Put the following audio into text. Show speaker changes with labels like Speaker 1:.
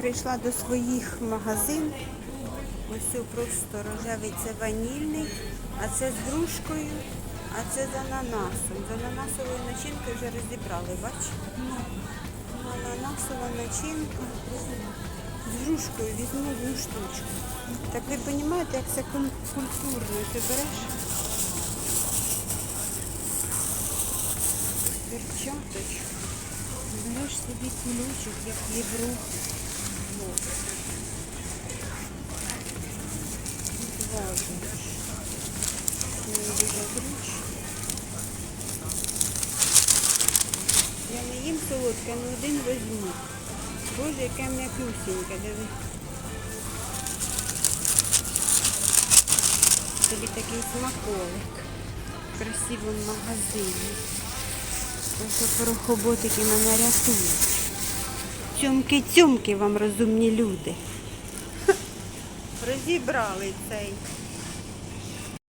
Speaker 1: прийшла до своїх магазин. Ось просто рожевий це ванільний, а це з грушкою, а це з ананасом. З ананасовою начинкою вже розібрали, бач? Ананасова начинка. З грушкою візьму одну штучку. Так ви розумієте, як це культурно. Ти береш перчаточку, береш собі кулючок, як Європа. Вот. Не дуже зручно. Я не їм солодке, але один візьму. Боже, яке м'якусіньке, диви. Тобі такий смаколик в красивому магазині. Ось порохоботики мене рятують. Цьомки-цьомки вам розумні люди. Розібрали цей